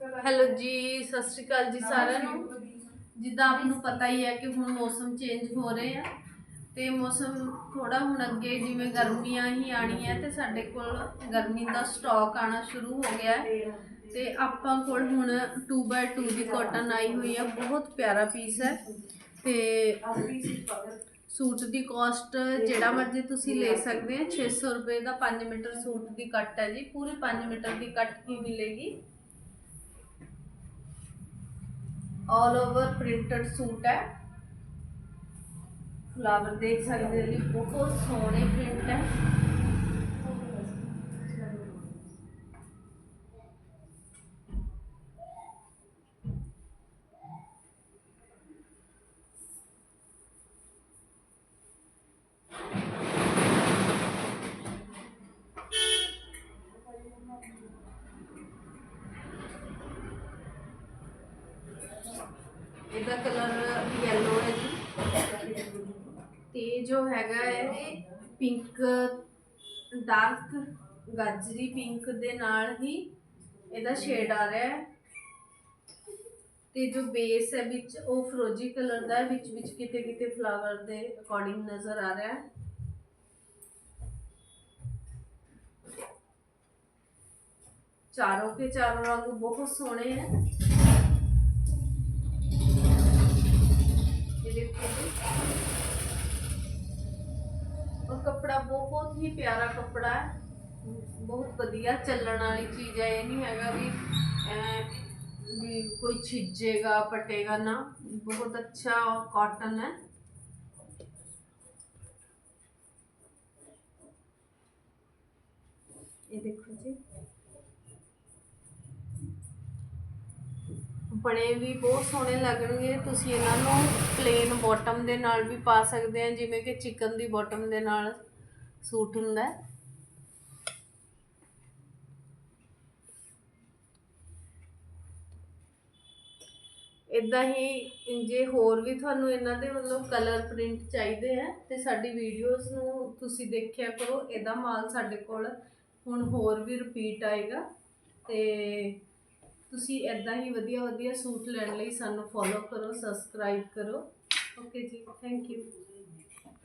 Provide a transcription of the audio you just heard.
Hello ਜੀ ਸਤਿ ਸ਼੍ਰੀ ਅਕਾਲ ਜੀ ਸਾਰਿਆਂ ਨੂੰ। ਜਿੱਦਾਂ ਆਪ ਨੂੰ ਪਤਾ ਹੀ ਹੈ ਕਿ ਹੁਣ ਮੌਸਮ ਚੇਂਜ ਹੋ ਰਹੇ ਆ ਤੇ ਮੌਸਮ ਥੋੜਾ ਹੁਣ ਅੱਗੇ ਜਿਵੇਂ ਗਰਮੀਆਂ ਹੀ ਆਣੀਆਂ ਤੇ ਸਾਡੇ ਕੋਲ ਗਰਮੀ ਦਾ ਸਟਾਕ ਆਣਾ ਸ਼ੁਰੂ ਹੋ ਗਿਆ ਹੈ। ਤੇ ਆਪਾਂ ਕੋਲ ਹੁਣ 2x2 ਦੀ ਕਾਟਨ ਆਈ ਹੋਈ ਹੈ ਬਹੁਤ ਪਿਆਰਾ ਪੀਸ ਹੈ। ਤੇ ਸੂਟ ਦੀ ਕਾਸਟ ਜਿਹੜਾ ਮਰਜ਼ੀ ਤੁਸੀਂ ਲੈ ਸਕਦੇ ਆ 600 ਰੁਪਏ ਦਾ 5 ਮੀਟਰ ਸੂਟ ਦੀ ਕੱਟ ਹੈ ਜੀ। ਪੂਰੀ 5 ਮੀਟਰ ਦੀ ਕੱਟ ਹੀ ਮਿਲੇਗੀ। ਆਲ ਓਵਰ ਪ੍ਰਿੰਟਡ ਸੂਟ ਹੈ। ਫਲਾਵਰ ਦੇਖ ਸਕਦੇ ਹੋ ਜੀ ਬਹੁਤ ਸੋਹਣੇ ਪ੍ਰਿੰਟ ਹੈ। ਇਹਦਾ ਕਲਰ ਯੈਲੋ ਹੈ ਜੀ। ਤੇ ਜੋ ਹੈਗਾ ਇਹ ਪਿੰਕ ਡਾਰਕ ਗਾਜਰੀ ਪਿੰਕ ਦੇ ਨਾਲ ਹੀ ਇਹਦਾ ਸ਼ੇਡ ਆ ਰਿਹਾ ਹੈ। ਤੇ ਜੋ ਬੇਸ ਹੈ ਵਿੱਚ, ਉਹ ਫਰੋਜੀ ਕਲਰ ਦਾ ਹੈ। ਵਿੱਚ ਵਿੱਚ ਕਿਤੇ ਕਿਤੇ ਫਲਾਵਰ ਦੇ ਅਕੋਰਡਿੰਗ ਨਜ਼ਰ ਆ ਰਿਹਾ ਹੈ। ਚਾਰੋਂ ਕੇ ਚਾਰੋਂ ਰੰਗ ਬਹੁਤ ਸੋਹਣੇ ਹੈ। ਔਰ ਕੱਪੜਾ ਬਹੁਤ ਹੀ ਪਿਆਰਾ ਕੱਪੜਾ ਹੈ। ਬਹੁਤ ਵਧੀਆ ਚੱਲਣ ਵਾਲੀ ਚੀਜ਼ ਹੈ। ਇਹ ਨਹੀਂ ਹੈਗਾ ਵੀ ਵੀ ਕੋਈ ਛਿੱਜੇਗਾ, ਪਟੇਗਾ ਨਾ। ਬਹੁਤ ਅੱਛਾ ਕਾਟਨ ਹੈ। ਇਹ ਦੇਖੋ ਜੀ। ਬਣੇ ਵੀ ਬਹੁਤ ਸੋਹਣੇ ਲੱਗਣਗੇ। ਤੁਸੀਂ ਇਹਨਾਂ ਨੂੰ ਪਲੇਨ ਬਾਟਮ ਦੇ ਨਾਲ ਵੀ ਪਾ ਸਕਦੇ ਆ, ਜਿਵੇਂ ਕਿ ਚਿਕਨ ਦੀ ਬਾਟਮ ਦੇ ਨਾਲ ਸੂਟ ਹੁੰਦਾ ਹੈ। ਇਦਾਂ ਹੀ ਜੇ ਹੋਰ ਵੀ ਤੁਹਾਨੂੰ ਇਹਨਾਂ ਦੇ ਮਤਲਬ ਕਲਰ ਪ੍ਰਿੰਟ ਚਾਹੀਦੇ ਹੈ ਤੇ ਸਾਡੀ ਵੀਡੀਓਜ਼ ਨੂੰ ਤੁਸੀਂ ਦੇਖਿਆ ਕਰੋ, ਇਹਦਾ ਮਾਲ ਸਾਡੇ ਕੋਲ ਹੁਣ ਹੋਰ ਵੀ ਰਿਪੀਟ ਆਏਗਾ। ਤੇ ਤੁਸੀਂ ਇਦਾਂ ਹੀ ਵਧੀਆ ਵਧੀਆ ਸੂਟ ਲੈਣ ਲਈ ਸਾਨੂੰ ਫੋਲੋ ਕਰੋ ਸਬਸਕ੍ਰਾਈਬ ਕਰੋ। ਓਕੇ ਜੀ ਥੈਂਕ ਯੂ